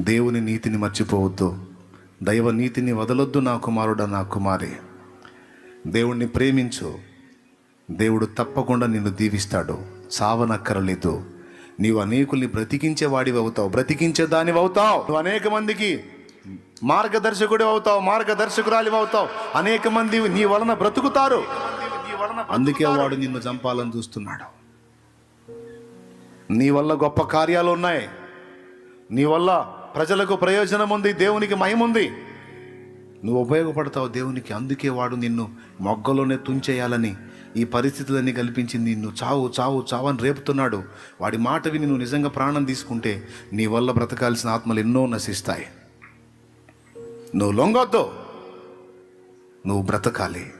దేవుని నీతిని మర్చిపోవద్దు. దైవ నీతిని వదలొద్దు నా కుమారుడా నా కుమారి. దేవుణ్ణి ప్రేమించు. దేవుడు తప్పకుండా నిన్ను దీవిస్తాడు. చావనక్కరలేదు నీవు అనేకుల్ని బ్రతికించే వాడివి అవుతావు. బ్రతికించే దానివి అవుతావు. నువ్వు అనేక మందికి మార్గదర్శకుడి అవుతావు మార్గదర్శకురాలి అవుతావు. అనేక మంది నీ వలన బ్రతుకుతారు. అందుకే వాడు నిన్ను చంపాలని చూస్తున్నాడు. నీ వల్ల గొప్ప కార్యాలు ఉన్నాయి. నీ వల్ల ప్రజలకు ప్రయోజనం ఉంది దేవునికి మయముంది ఉంది నువ్వు ఉపయోగపడతావు దేవునికి అందుకే వాడు నిన్ను మొగ్గలోనే తుంచేయాలని ఈ పరిస్థితులన్నీ కల్పించి నిన్ను చావు చావు చావు అని రేపుతున్నాడు. వాడి మాట విని నువ్వు నిజంగా ప్రాణం తీసుకుంటే నీ వల్ల బ్రతకాల్సిన ఆత్మలు ఎన్నో నశిస్తాయి. నువ్వు లొంగొద్దు. నువ్వు బ్రతకాలి.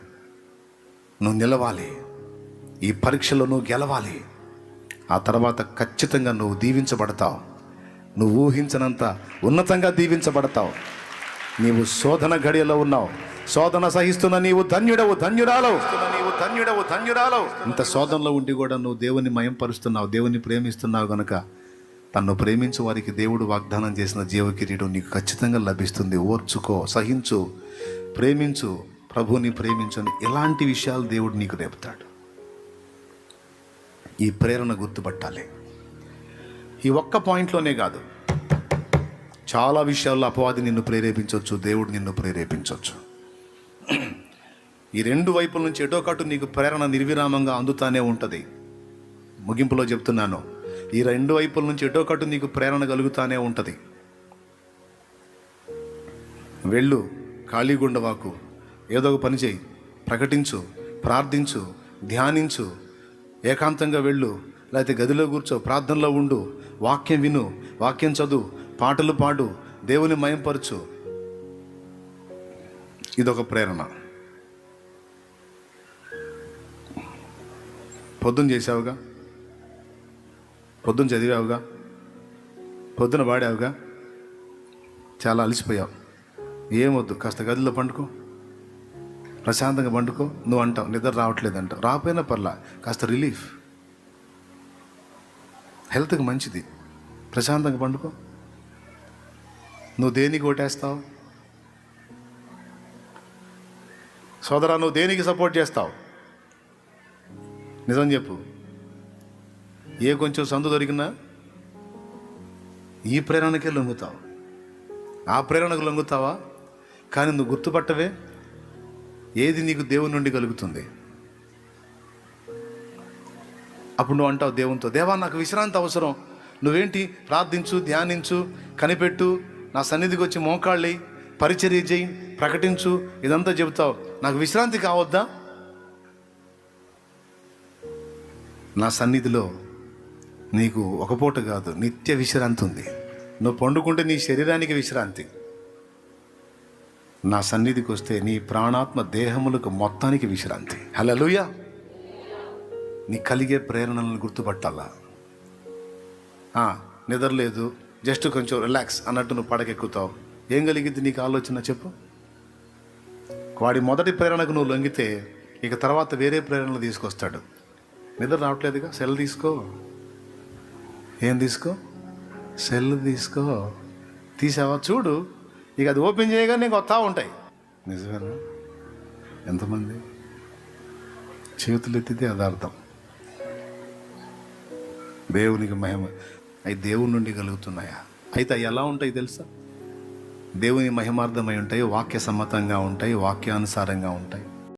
నువ్వు నిలవాలి. ఈ పరీక్షలో నువ్వు గెలవాలి. ఆ తర్వాత ఖచ్చితంగా నువ్వు దీవించబడతావు. నువ్వు ఊహించనంత ఉన్నతంగా దీవించబడతావు. నీవు శోధన గడియలో ఉన్నావు. శోధన సహిస్తున్న నీవు ధన్యుడవు ధన్యురాలవు. నీవు ధన్యుడవు ధన్యురాలవు ఇంత శోధనలో ఉండి కూడా నువ్వు దేవుని మయంపరుస్తున్నావు దేవుని ప్రేమిస్తున్నావు గనక తన్ను ప్రేమించు వారికి దేవుడు వాగ్దానం చేసిన జీవ కిరీటం నీకు ఖచ్చితంగా లభిస్తుంది. ఓర్చుకో సహించు ప్రేమించు ప్రభుని ప్రేమించు అని ఇలాంటి విషయాలు దేవుడు నీకు రేపుతాడు. ఈ ప్రేరణ గుర్తుపట్టాలి. ఈ ఒక్క పాయింట్లోనే కాదు. చాలా విషయాల్లో అపవాది నిన్ను ప్రేరేపించవచ్చు దేవుడు నిన్ను ప్రేరేపించవచ్చు. ఈ రెండు వైపుల నుంచి ఎటో కటు నీకు ప్రేరణ నిర్విరామంగా అందుతానే ఉంటుంది. ముగింపులో చెప్తున్నాను. ఈ రెండు వైపుల నుంచి ఎటో కటు నీకు ప్రేరణ కలుగుతానే ఉంటుంది. వెళ్ళు ఖాళీగుండవాకు ఏదో ఒక పని చేయి. ప్రకటించు ప్రార్థించు ధ్యానించు. ఏకాంతంగా వెళ్ళు. లేకపోతే గదిలో కూర్చో ప్రార్థనలో ఉండు వాక్యం విను వాక్యం చదువు పాటలు పాడు దేవుని మయంపరచు. ఇదొక ప్రేరణ. పొద్దున చేసావుగా పొద్దున చదివావుగా? పొద్దున పాడావుగా చాలా అలసిపోయావు. ఏమొద్దు కాస్త గదిలో పండుకో. ప్రశాంతంగా పండుకో. నువ్వు అంటావు నిద్ర రావట్లేదు అంటావు రాపోయినా పర్లా కాస్త రిలీఫ్. హెల్త్కి మంచిది. ప్రశాంతంగా పండుకో. నువ్వు దేనికి ఓటేస్తావు? సోదరా నువ్వు దేనికి సపోర్ట్ చేస్తావు? నిజం చెప్పు. ఏ కొంచెం సందు దొరికినా ఈ ప్రేరణకే లొంగుతావు. ఆ ప్రేరణకు లొంగుతావా? కానీ నువ్వు గుర్తుపట్టవే ఏది నీకు దేవుని నుండి కలుగుతుంది? అప్పుడు నువ్వు అంటావు దేవునితో దేవా నాకు విశ్రాంతి అవసరం. నువ్వేంటి? ప్రార్థించు ధ్యానించు కనిపెట్టు నా సన్నిధికి వచ్చి మోకాళ్ళి పరిచర్య చేయి ప్రకటించు ఇదంతా చెబుతావు. నాకు విశ్రాంతి కావద్దా? నా సన్నిధిలో నీకు ఒక పూట కాదు నిత్య విశ్రాంతి ఉంది. నువ్వు పండుకుంటే నీ శరీరానికి విశ్రాంతి. నా సన్నిధికి వస్తే నీ ప్రాణాత్మ దేహములకు మొత్తానికి విశ్రాంతి. హలోయ నీ కలిగే ప్రేరణలను గుర్తుపట్టాలా? నిద్రలేదు నిద్ర లేదు. జస్ట్ కొంచెం రిలాక్స్ అన్నట్టు నువ్వు పడకెక్కుతావు. ఏం కలిగింది నీకు ఆలోచన చెప్పు. వాడి మొదటి ప్రేరణకు నువ్వు లొంగితే ఇక తర్వాత వేరే ప్రేరణలు తీసుకొస్తాడు. నిద్ర రావట్లేదుగా? సెల్ తీసుకో. ఏం తీసుకో? సెల్ తీసుకో. తీసావా? చూడు. ఇక అది ఓపెన్ చేయగా నీకు వస్తూ ఉంటాయి. నిజమేనా? ఎంతమంది? చేతులు ఎత్తితే అది అర్థం దేవునికి మహిమ అవి దేవుని నుండి కలుగుతున్నాయా? అయితే అవి ఎలా ఉంటాయి తెలుసా? దేవుని మహిమార్థమై ఉంటాయి వాక్య సమ్మతంగా ఉంటాయి వాక్యానుసారంగా ఉంటాయి.